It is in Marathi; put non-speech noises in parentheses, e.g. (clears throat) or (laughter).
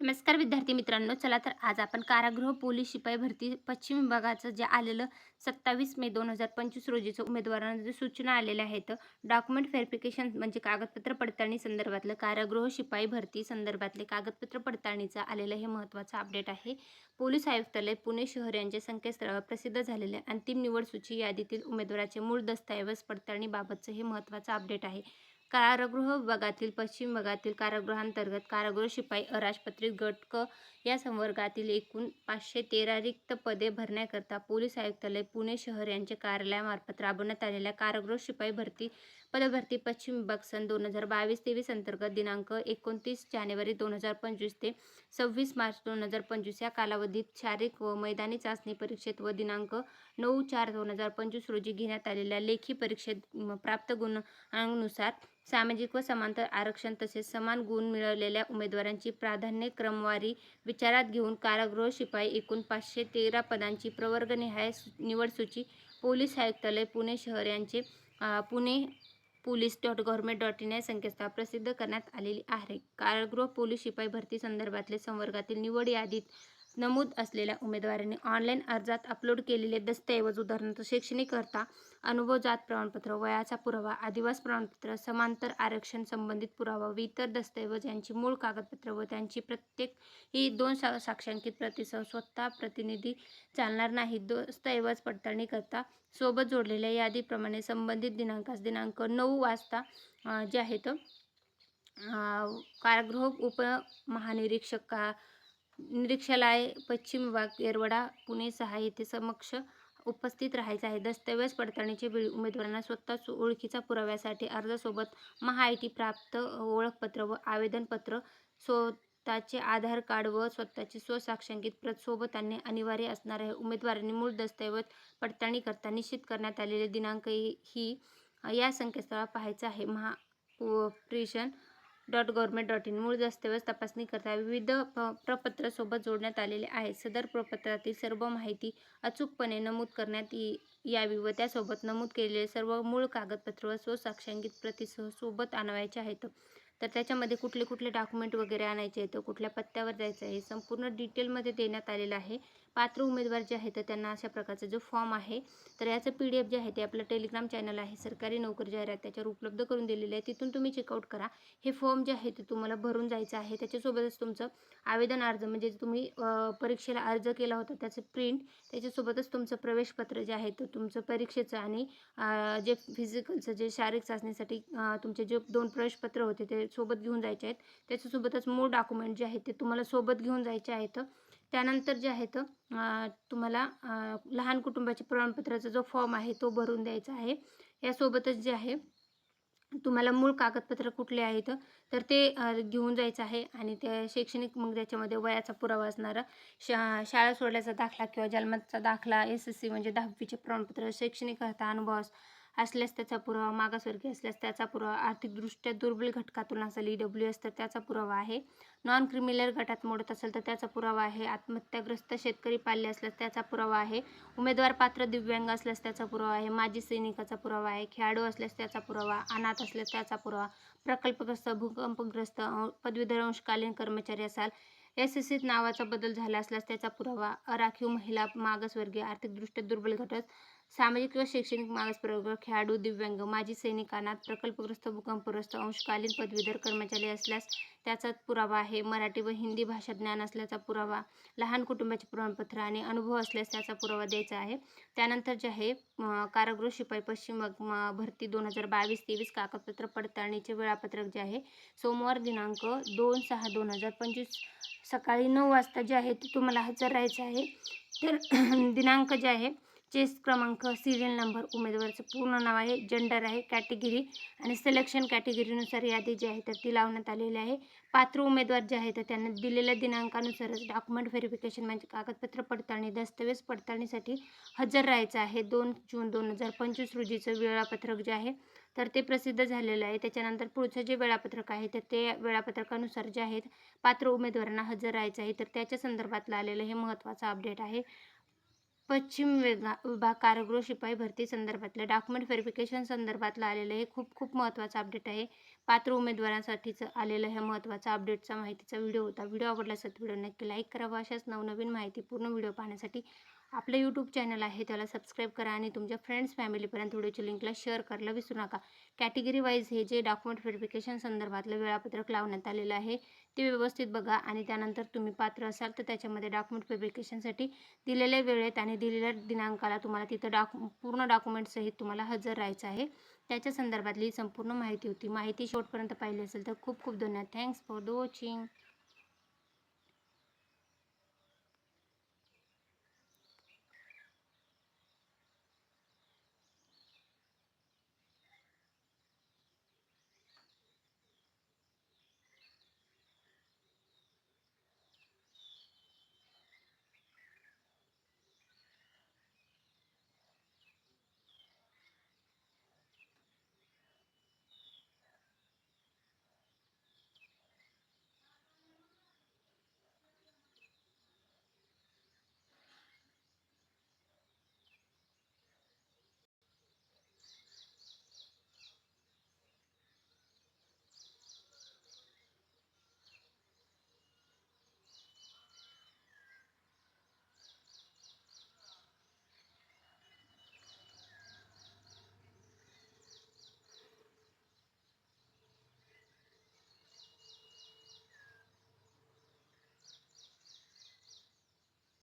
नमस्कार विद्यार्थी मित्रांनो चला तर आज आपण कारागृह पोलीस शिपाई भरती पश्चिम विभागाचं जे आलेलं सत्तावीस मे दोन हजार पंचवीस रोजीचं उमेदवारांना जे सूचना आलेल्या आहेत डॉक्युमेंट व्हेरिफिकेशन म्हणजे कागदपत्र पडताळणी संदर्भातलं कारागृह शिपाई भरती संदर्भातले कागदपत्र पडताळणीचं आलेलं हे महत्त्वाचं अपडेट आहे. पोलीस आयुक्तालय पुणे शहर यांच्या संकेतस्थळावर प्रसिद्ध झालेल्या अंतिम निवड सूची यादीतील उमेदवाराचे मूळ दस्तऐवज पडताळणीबाबतचं हे महत्त्वाचं अपडेट आहे. कारागृह विभागातील पश्चिम विभागातील कारागृहांतर्गत कारागृह शिपाई अराजपत्रित गट क या संवर्गातील एकूण पाचशे तेरा रिक्त पदे भरण्याकरता पोलीस आयुक्तालय पुणे शहर यांच्या कार्यालयामार्फत राबवण्यात आलेल्या कारागृह शिपाई भरती पदभरती पश्चिम विभाग सन दोन हजार बावीस तेवीस अंतर्गत दिनांक एकोणतीस जानेवारी दोन हजार पंचवीस ते सव्वीस मार्च दोन हजार पंचवीस या कालावधीत शारीरिक व मैदानी चाचणी परीक्षेत व दिनांक नऊ चार दोन हजार पंचवीस रोजी घेण्यात आलेल्या लेखी परीक्षेत प्राप्त गुणांनुसार सामाजिक व समांतर आरक्षण तसेच समान गुण मिळवलेल्या उमेदवारांची प्राधान्य क्रमवारी विचारात घेऊन कारागृह शिपाई एकूण पाचशे तेरा पदांची प्रवर्गनिहाय निवड सूची पोलीस आयुक्तालय पुणे शहर यांचे Pune police dot government dot in या संकेतस्थळावर प्रसिद्ध करण्यात आलेली आहे. कारागृह पोलीस शिपाई भरती संदर्भातले संवर्गातील निवड यादीत नमूद असलेल्या उमेदवारांनी ऑनलाईन अर्जात अपलोड केलेले दस्तऐवज उदाहरणार्थ शैक्षणिक करता अनुभव जात प्रमाणपत्र वयाचा पुरावा आदिवास प्रमाणपत्र समांतर आरक्षण संबंधित पुरावा व इतर दस्तऐवज यांची मूळ कागदपत्र व त्यांची प्रत्येक ही दोन सा साक्षांकित प्रतिसह स्वतः प्रतिनिधी चालणार नाही दस्तऐवज पडताळणी करता सोबत जोडलेल्या यादीप्रमाणे संबंधित दिनांकास दिनांक नऊ वाजता जे आहेत कारागृह उपमहानिरीक्षक का निरीक्षालय पश्चिम विभाग येरवडा पुणे सहा येथे समक्ष उपस्थित राहायचं आहे. दस्तऐवज पडताळणीच्या वेळी उमेदवारांना स्वतः ओळखीचा पुराव्यासाठी अर्जासोबत महा आय टी प्राप्त ओळखपत्र व आवेदनपत्र स्वतःचे आधार कार्ड व स्वतःची स्वसाक्षांकित प्रत सोबत आणणे अनिवार्य असणार आहे. उमेदवारांनी मूळ दस्तऐवज पडताळणी करता निश्चित करण्यात आलेले दिनांक ही ही या संकेतस्थळावर पाहायचं आहे. महा प्रिशन डॉट गव्हर्मेंट डॉट इन मूळ दस्तऐवज तपासणी करता विविध प- प्रपत्रासोबत जोडण्यात आलेले आहेत सदर प्रपत्रातील सर्व माहिती अचूकपणे नमूद करण्यात यावी व त्यासोबत नमूद केलेले सर्व मूळ कागदपत्र व स्वसाक्षांकित प्रतिसह सोबत आणावयाचे आहेत. तर त्याच्यामध्ये कुठले कुठले डॉक्युमेंट वगैरे आणायचे आहेत कुठल्या पत्त्यावर जायचं आहे संपूर्ण डिटेलमध्ये देण्यात आलेलं आहे. पात्र उमेदवार जे आहेत त्यांना अशा प्रकारचा जो फॉर्म आहे तर याचं पी डी एफ जे आहे ते आपलं टेलिग्राम चॅनल आहे सरकारी नोकरी जाहिरात त्याच्यावर उपलब्ध करून दिलेले आहे. तिथून तुम्ही चेकआउट करा. हे फॉर्म जे आहे ते तुम्हाला भरून जायचं आहे. त्याच्यासोबतच तुमचं आवेदन अर्ज म्हणजे तुम्ही परीक्षेला अर्ज केला होता त्याचं प्रिंट त्याच्यासोबतच तुमचं प्रवेशपत्र जे आहे तर तुमचं परीक्षेचं आणि जे फिजिकलचं जे शारीरिक चाचणीसाठी तुमचे जे दोन प्रवेशपत्र होते ते सोबत घेऊन जायचे आहेत. त्याच्यासोबतच मूळ डॉक्युमेंट जे आहेत ते तुम्हाला सोबत घेऊन जायचे आहेत. त्यानंतर जे आहेत तर तुम्हाला लहान कुटुंबाचे प्रमाणपत्राचा जो फॉर्म आहे तो भरून द्यायचा आहे. यासोबतच जे आहे तुम्हाला मूळ कागदपत्र कुठले आहेत तर ते घेऊन जायचं आहे आणि ते शैक्षणिक मग त्याच्यामध्ये वयाचा पुरावा असणारा शा शाळा सोडल्याचा दाखला किंवा जन्माचा दाखला एस एस सी म्हणजे दहावीचे प्रमाणपत्र शैक्षणिक अर्थ अनुभव असल्यास त्याचा पुरावा मागासवर्गीय असल्यास त्याचा पुरावा आर्थिकदृष्ट्या दुर्बल घटकातून असेल ई डब्ल्यू एस तर त्याचा पुरावा आहे. नॉन क्रिमिनल गटात मोडत असेल तर त्याचा पुरावा आहे. आत्महत्याग्रस्त शेतकरी पाल्य असल्यास त्याचा पुरावा आहे. उमेदवार पात्र दिव्यांग असल्यास त्याचा पुरावा आहे. माजी सैनिकाचा पुरावा आहे. खेळाडू असल्यास त्याचा पुरावा अनाथ असल्यास त्याचा पुरावा प्रकल्पग्रस्त भूकंपग्रस्त पदवीधर अंशकालीन कर्मचारी असाल एस एस सीत नावाचा बदल झाला असल्यास त्याचा पुरावा अराखीव महिला मागासवर्गीय आर्थिकदृष्ट्या दुर्बल घटक सामाजिक व शैक्षणिक मागासप्रवर्ग खेळाडू दिव्यांग माजी सैनिक अनाथ प्रकल्पग्रस्त भूकंपग्रस्त अंशकालीन पदवीधर कर्मचारी असल्यास त्याचा पुरावा आहे. मराठी व हिंदी भाषा ज्ञान असल्याचा पुरावा लहान कुटुंबाचे प्रमाणपत्र आणि अनुभव असल्यास त्याचा पुरावा द्यायचा आहे. त्यानंतर जे आहे कारागृह शिपाई पश्चिम म, भरती दोन हजार बावीस तेवीस कागदपत्र पडताळणीचे वेळापत्रक जे आहे सोमवार दिनांक दोन सहा दोन हजार पंचवीस सकाळी नऊ वाजता जे आहे ते तुम्हाला हजर राहायचं आहे. तर (clears throat) दिनांक जे आहे चेस क्रमांक सिरियल नंबर उमेदवाराचं पूर्ण नाव आहे जेंडर आहे कॅटेगरी आणि सिलेक्शन कॅटेगरीनुसार यादी जी आहे तर ती लावण्यात आलेली आहे. पात्र उमेदवार जे आहेत तर त्यांना दिलेल्या दिनांकानुसारच डॉक्युमेंट व्हेरिफिकेशन म्हणजे कागदपत्र पडताळणी दस्तऐवज पडताळणीसाठी हजर राहायचं आहे. दोन जून दोन हजार पंचवीस रोजीचं वेळापत्रक जे आहे तर ते प्रसिद्ध झालेलं आहे. त्याच्यानंतर पुढचं जे वेळापत्रक आहे तर ते वेळापत्रकानुसार जे आहेत पात्र उमेदवारांना हजर राहायचं आहे. तर त्याच्या संदर्भातलं आलेलं हे महत्त्वाचं अपडेट आहे. पश्चिम वेगा विभाग कारागृह शिपाई भरती संदर्भातल्या डॉक्युमेंट व्हेरिफिकेशन संदर्भातलं आलेलं हे खूप खूप महत्त्वाचं अपडेट आहे. पात्र उमेदवारांसाठीचं आलेलं ह्या महत्त्वाचा अपडेटचा माहितीचा व्हिडिओ होता. व्हिडिओ आवडला असेल व्हिडिओ नक्की लाईक करावा अशाच नवनवीन माहिती पूर्ण व्हिडिओ पाहण्यासाठी आपलं यूट्यूब चॅनल आहे. त्याला सबस्क्राईब करा आणि तुमच्या फ्रेंड्स फॅमिलीपर्यंत व्हिडिओच्या लिंकला शेअर करायला विसरू नका. कॅटेगरी वाईज हे जे डॉक्युमेंट व्हेरिफिकेशन संदर्भातलं वेळापत्रक लावण्यात आलेलं आहे ते व्यवस्थित बघा आणि त्यानंतर तुम्ही पात्र असाल तर त्याच्यामध्ये डॉक्युमेंट व्हेरिफिकेशनसाठी दिलेल्या वेळेत आणि दिलेल्या दिनांकाला तुम्हाला तिथं डॉक्यु पूर्ण डॉक्युमेंटसहित तुम्हाला हजर राहायचं आहे. त्याच्या संदर्भातली संपूर्ण माहिती होती. माहिती शेवटपर्यंत पाहिली असेल तर खूप खूप धन्यवाद. Thanks for the watching